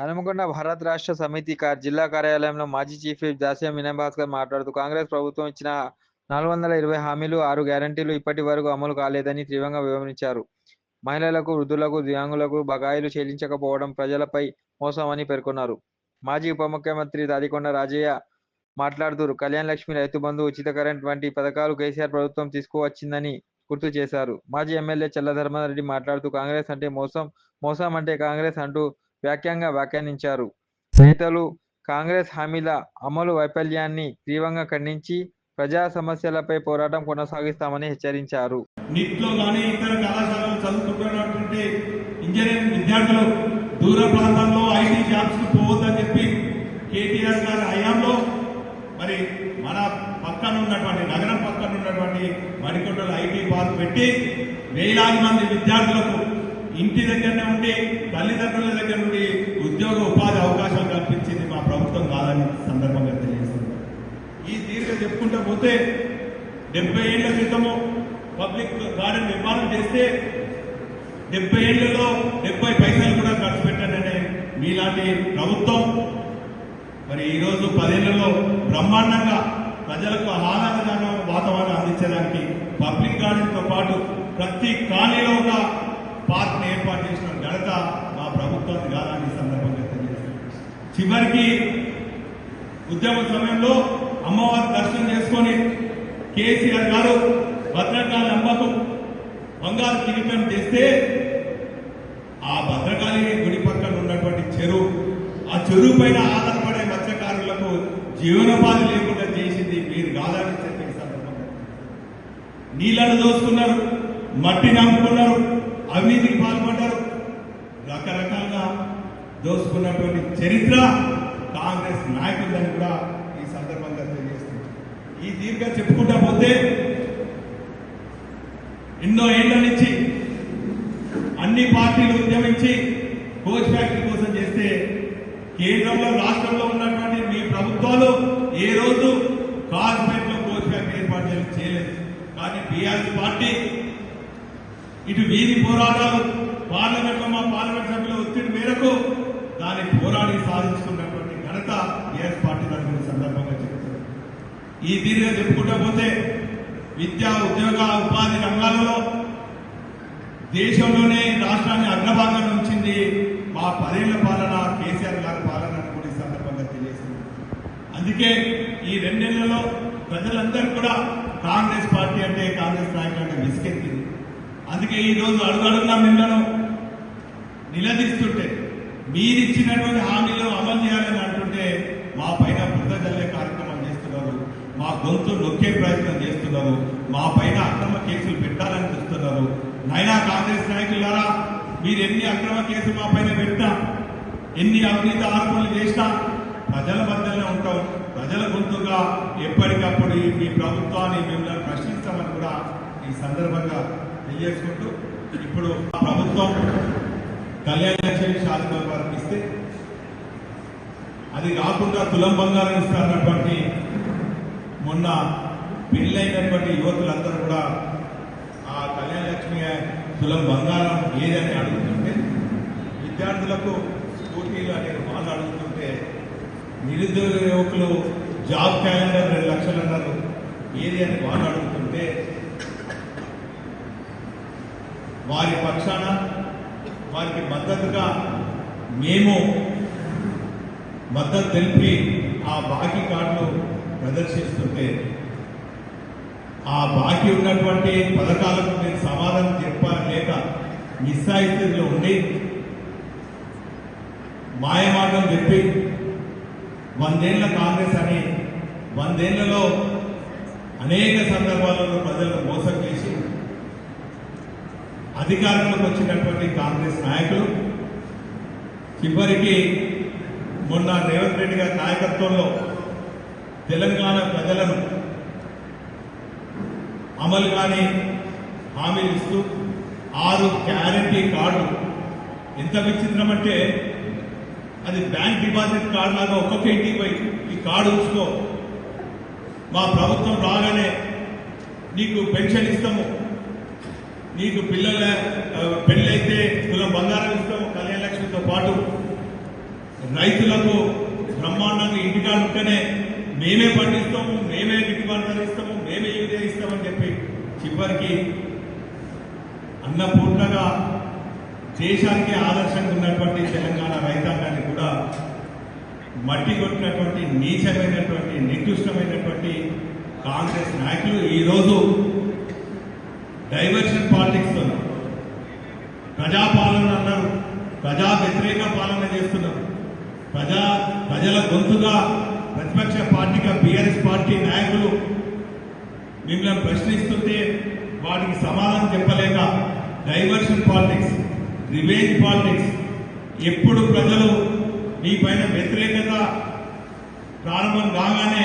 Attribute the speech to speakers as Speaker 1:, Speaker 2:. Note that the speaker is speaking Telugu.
Speaker 1: హనుమకొండ భారత రాష్ట్ర సమితి జిల్లా కార్యాలయంలో మాజీ చీఫ్ విప్ దాస్యం వినయ్ మాట్లాడుతూ కాంగ్రెస్ ప్రభుత్వం ఇచ్చిన నాలుగు వందల ఇరవై హామీలు ఆరు గ్యారంటీలు ఇప్పటి వరకు అమలు కాలేదని తీవ్రంగా వివరించారు మహిళలకు వృద్ధులకు దివ్యాంగులకు బకాయిలు చెల్లించకపోవడం ప్రజలపై మోసమని పేర్కొన్నారు. మాజీ ఉప ముఖ్యమంత్రి దాదికొండ రాజయ్య మాట్లాడుతూ కళ్యాణ్ లక్ష్మి రైతు బంధు ఉచిత కరెంట్ వంటి పథకాలు కేసీఆర్ ప్రభుత్వం తీసుకువచ్చిందని గుర్తు చేశారు. మాజీ ఎమ్మెల్యే చల్లధర్మారెడ్డి మాట్లాడుతూ కాంగ్రెస్ అంటే మోసం మోసం అంటే కాంగ్రెస్ అంటూ వ్యాఖ్యంగా వ్యాఖ్యానించారు. నేతలు కాంగ్రెస్ హామీల అమలు వైఫల్యాన్ని తీవ్రంగా ఖండించి ప్రజా సమస్యలపై పోరాటం కొనసాగిస్తామని హెచ్చరించారు.
Speaker 2: నిట్లో కానీ ఇతర కళాశాలలో చదువుకుంటున్నటువంటి ఇంజనీరింగ్ విద్యార్థులు దూర ప్రాంతాల్లో ఐటీ జాబ్స్కు పోవద్దని చెప్పి కేటీఆర్ గారి హయాంలో మరి మన పక్కన ఉన్నటువంటి నగరం పక్కన ఉన్నటువంటి మరికొండలు ఐటీ పార్క్ పెట్టి వేలాది మంది విద్యార్థులకు ఇంటి దగ్గరనే ఉండి తల్లిదండ్రుల దగ్గర ఉద్యోగ ఉపాధి అవకాశాలు కల్పించింది మా ప్రభుత్వం కాదని సందర్భంగా తెలియజేస్తుంది ఈ దీర్ఘ చెప్పుకుంటా పోతే డెబ్బై ఏళ్ళ క్రితము పబ్లిక్ గార్డెన్ నిర్మాణం చేస్తే డెబ్బై ఏళ్ళలో డెబ్బై పైసలు కూడా ఖర్చు పెట్టాననే మీలాంటి ప్రభుత్వం. మరి ఈరోజు పదేళ్ళలో బ్రహ్మాండంగా ప్రజలకు ఆహ్లాదకరమైన వాతావరణం అందించడానికి పబ్లిక్ గార్డెన్తో పాటు ప్రతి కాలనీలో ఒక పార్క్ ఏర్పాటు చేసిన ఘనత మా ప్రభుత్వాన్ని కాదని సందర్భంగా తెలియజేస్తున్నాను చివరికి ఉద్యమ సమయంలో అమ్మవారి దర్శనం చేసుకొని కేసీఆర్ గారు భద్రకాళి అమ్మకు బంగారు కిరీటం చేస్తే ఆ భద్రకాళి గుడి పక్కన ఉన్నటువంటి చెరువు ఆ చెరువు పైన ఆధారపడే మత్స్యకారులకు జీవనోపాధి లేకుండా చేసింది మీరు కాదని చెప్పి సందర్భంగా నీళ్ళను దోసుకున్నారు మట్టిని అమ్ముకున్నారు అవినీతికి పాల్పడ్డారు దోసుకున్నటువంటి చరిత్ర కాంగ్రెస్ నాయకులని కూడా ఈ సందర్భంగా తెలియజేస్తుంది ఈ దీర్ఘ చెప్పుకుంటా పోతే ఎన్నో ఏళ్ళ నుంచి అన్ని పార్టీలు ఉద్యమించి కోచ్ ఫ్యాక్టరీ కోసం చేస్తే కేంద్రంలో రాష్ట్రంలో ఉన్నటువంటి మీ ప్రభుత్వాలు ఏ రోజు కార్పొరేట్లో కోచ్ ఫ్యాక్టరీ ఏర్పాటు చేయలేదు. కానీ బీఆర్ఎస్ పార్టీ ఇటు వీధి పోరాటాలు పార్లమెంట్లో మా పార్లమెంట్ సభ్యుల ఒత్తిడి మేరకు దాన్ని పోరాడి సాధించుకున్నటువంటి ఘనత బీఆర్ఎస్ పార్టీ తరఫున సందర్భంగా చెప్తుంది ఈ దీనిగా చెప్పుకుంటా పోతే విద్యా ఉద్యోగ ఉపాధి రంగాలలో దేశంలోనే రాష్ట్రాన్ని అగ్రభాగం ఉంచింది మా పదేళ్ళ పాలన కేసీఆర్ గారి పాలన అని కూడా ఈ సందర్భంగా తెలియజేసింది అందుకే ఈ రెండేళ్ళలో ప్రజలందరూ కూడా కాంగ్రెస్ పార్టీ అంటే కాంగ్రెస్ నాయకులు అంటే విసికెత్తింది అందుకే ఈ రోజు అడుగడుగునా మిమ్మల్ని నిలదీస్తుంటే మీరిచ్చినటువంటి హామీలు అమలు చేయాలని అంటుంటే మా పైన బుద్ధ జల్లే కార్యక్రమం చేస్తున్నారు. మా గొంతు నొక్కే ప్రయత్నం చేస్తున్నారు. మా పైన అక్రమ కేసులు పెట్టాలని చూస్తున్నారు. నైనా కాంగ్రెస్ నాయకులారా మీరు ఎన్ని అక్రమ కేసులు మా పైన పెట్టినా ఎన్ని అవినీతి ఆరోపణలు చేసినా ప్రజల మధ్యలో ఉంటాం. ప్రజల గొంతుగా ఎప్పటికప్పుడు మీ ప్రభుత్వాన్ని మిమ్మల్ని ప్రశ్నిస్తామని కూడా ఈ సందర్భంగా తెలియజేసుకుంటూ ఇప్పుడు ప్రభుత్వం కళ్యాణ లక్ష్మి శాసనం వారికి ఇస్తే అది కాకుండా తులం బంగారం ఇస్తారన్నటువంటి మొన్న పెళ్ళైనటువంటి యువకులందరూ కూడా ఆ కళ్యాణలక్ష్మి తులం బంగారం ఏదని అడుగుతుంటే విద్యార్థులకు స్కూటీలు అనేది వాళ్ళు అడుగుతుంటే నిరుద్యోగ యువకులు జాబ్ క్యాలెండర్ రెండు లక్షలు అన్నారు. ఏది అని వాళ్ళు అడుగుతుంటే వారి పక్షాన వారికి మద్దతుగా మేము మద్దతు తెలిపి ఆ బాకీ కార్డులు ప్రదర్శిస్తుంటే ఆ బాకీ ఉన్నటువంటి పథకాలకు నేను సమాధానం చెప్పాలి లేక నిస్సాయితీలో ఉండి మాయమాటలు చెప్పి వందేళ్ళ కాంగ్రెస్ అని వందేళ్ళలో అనేక సందర్భాలలో ప్రజలను మోసం చేసి అధికారంలోకి వచ్చినటువంటి కాంగ్రెస్ నాయకులు చివరికి మొన్న రేవంత్ రెడ్డి గారి నాయకత్వంలో తెలంగాణ ప్రజలను అమలు కాని హామీలు ఇస్తూ ఆరు గ్యారంటీ కార్డు. ఎంత విచిత్రం అంటే అది బ్యాంక్ డిపాజిట్ కార్డు లాగా ఒక్కొక్క ఇంటికి పోయి ఈ కార్డు ఉంచుకో. మా ప్రభుత్వం రాగానే నీకు పెన్షన్ ఇస్తాము. నీకు పిల్లల పెళ్ళైతే కులం బంగారం ఇస్తాము కళ్యాణ లక్ష్మితో పాటు. రైతులకు బ్రహ్మాండంగా ఇంటికాడ ఉంటేనే మేమే పండిస్తాము మేమే గిట్టుబాటు ధర ఇస్తాము మేమే యూరియా ఇస్తామని చెప్పి చివరికి అన్నపూర్ణగా దేశానికి ఆదర్శంగా ఉన్నటువంటి తెలంగాణ రైతాంగాన్ని కూడా మట్టి కొట్టినటువంటి నీచమైనటువంటి నిర్దిష్టమైనటువంటి కాంగ్రెస్ నాయకులు ఈరోజు డైవర్షన్ పాలిటిక్స్ ప్రజాపాలన అన్నారు. ప్రజా వ్యతిరేక పాలన చేస్తున్నారు. ప్రజా ప్రజల గొంతుగా ప్రతిపక్ష పార్టీగా బీఆర్ఎస్ పార్టీ నాయకులు మిమ్మల్ని ప్రశ్నిస్తుంటే వాటికి సమాధానం చెప్పలేక డైవర్షన్ పాలిటిక్స్ రివేంజ్ పాలిటిక్స్ ఎప్పుడు ప్రజలు మీ పైన వ్యతిరేకత ప్రారంభం కాగానే